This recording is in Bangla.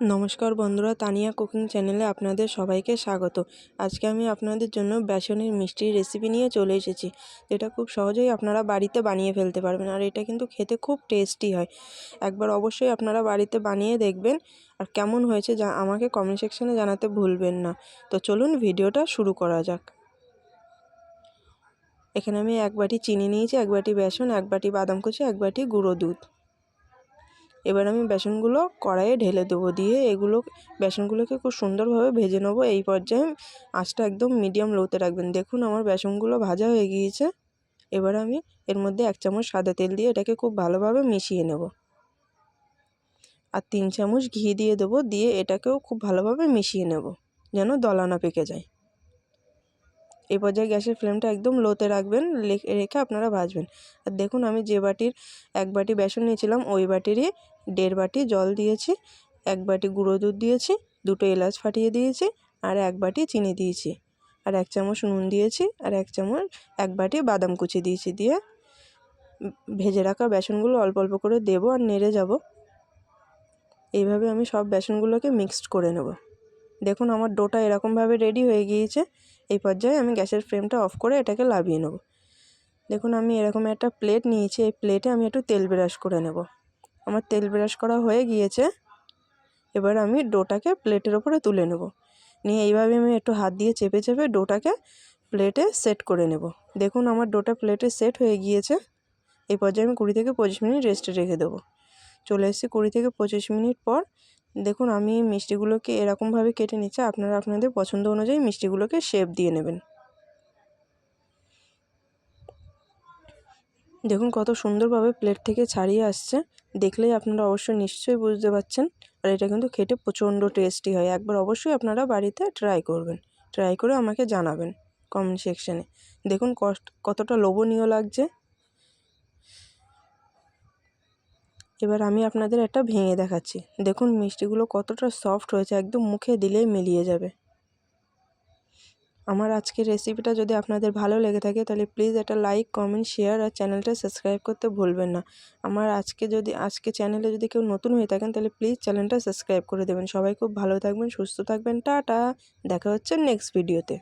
নমস্কার বন্ধুরা, তানিয়া কুকিং চ্যানেলে আপনাদের সবাইকে স্বাগত। আজকে আমি আপনাদের জন্য বেসনের মিষ্টির রেসিপি নিয়ে চলে এসেছি, যেটা খুব সহজেই আপনারা বাড়িতে বানিয়ে ফেলতে পারবেন আর এটা কিন্তু খেতে খুব টেস্টি হয়। একবার অবশ্যই আপনারা বাড়িতে বানিয়ে দেখবেন আর কেমন হয়েছে যা আমাকে কমেন্ট সেকশানে জানাতে ভুলবেন না। তো চলুন ভিডিওটা শুরু করা যাক। এখানে আমি এক বাটি চিনি নিয়েছি, এক বাটি বেসন, এক বাটি বাদাম কুচি, এক বাটি গুঁড়ো দুধ। এবার আমি বেসনগুলো কড়াইয়ে ঢেলে দেবো দিয়ে এগুলো বেসনগুলোকে খুব সুন্দরভাবে ভেজে নেব। এই পর্যায়ে আঁচটা একদম মিডিয়াম লোতে রাখবেন। দেখুন আমার বেসনগুলো ভাজা হয়ে গিয়েছে। এবার আমি এর মধ্যে এক চামচ সাদা তেল দিয়ে এটাকে খুব ভালোভাবে মিশিয়ে নেব। আর তিন চামচ ঘি দিয়ে দেবো দিয়ে এটাকেও খুব ভালোভাবে মিশিয়ে নেব যেন দলা না পেকে যায়। এই পর্যায়ে গ্যাসের ফ্লেমটা একদম লোতে রাখবেন রেখে আপনারা ভাজবেন। আর দেখুন আমি যে বাটির এক বাটি বেসন নিয়েছিলাম, ওই বাটিরই দেড় বাটি জল দিয়েছি, এক বাটি গুঁড়ো দুধ দিয়েছি, দুটো এলাচ ফাটিয়ে দিয়েছি আর এক বাটি চিনি দিয়েছি। আর এক চামচ নুন দিয়েছি আর এক চামচ, এক বাটি বাদাম কুচি দিয়েছি দিয়ে ভেজে রাখা বেসনগুলো অল্প অল্প করে দেবো আর নেড়ে যাব। এইভাবে আমি সব বেসনগুলোকে মিক্সড করে নেব। দেখুন আমার ডোটা এরকমভাবে রেডি হয়ে গিয়েছে। এই পর্যায়ে আমি গ্যাসের ফ্লেমটা অফ করে এটাকে লাভিয়ে নেব। দেখুন আমি এরকম একটা প্লেট নিয়েছি, এই প্লেটে আমি একটু তেল ব্রাশ করে নেব। আমার তেল ব্রাশ করা হয়ে গিয়েছে। এবার আমি ডোটাকে প্লেটের ওপরে তুলে নেব। নিয়ে এইভাবে আমি একটু হাত দিয়ে চেপে চেপে ডোটাকে প্লেটে সেট করে নেব। দেখুন আমার ডোটা প্লেটে সেট হয়ে গিয়েছে। এই পর্যায়ে আমি কুড়ি থেকে পঁচিশ মিনিট রেস্টে রেখে দেবো। চলে এসেছি কুড়ি থেকে পঁচিশ মিনিট পর। দেখুন আমি মিষ্টিগুলোকে এরকমভাবে কেটে নিচ্ছি। আপনারা আপনাদের পছন্দ অনুযায়ী মিষ্টিগুলোকে শেপ দিয়ে নেবেন। দেখুন কত সুন্দরভাবে প্লেট থেকে ছাড়িয়ে আসছে। দেখলেই আপনারা অবশ্যই নিশ্চয়ই বুঝতে পারছেন। আর এটা কিন্তু খেতে প্রচণ্ড টেস্টি হয়। একবার অবশ্যই আপনারা বাড়িতে ট্রাই করবেন। ট্রাই করে আমাকে জানাবেন কমেন্ট সেকশানে দেখুন কতটা লোভনীয় লাগছে। এবার আমি আপনাদের একটা ভেঙে দেখাচ্ছি। দেখুন মিষ্টিগুলো কতটা সফট হয়েছে, একদম মুখে দিলেই মিলিয়ে যাবে। আমার আজকের রেসিপিটা যদি আপনাদের ভালো লেগে থাকে, তাহলে প্লিজ একটা লাইক কমেন্ট শেয়ার আর চ্যানেলটা সাবস্ক্রাইব করতে ভুলবেন না। আমার আজকে যদি, আজকে চ্যানেলে যদি কেউ নতুন হয়ে থাকেন, তাহলে প্লিজ চ্যানেলটা সাবস্ক্রাইব করে দেবেন। সবাই খুব ভালো থাকবেন, সুস্থ থাকবেন, টাটা। দেখা হচ্ছে নেক্সট ভিডিওতে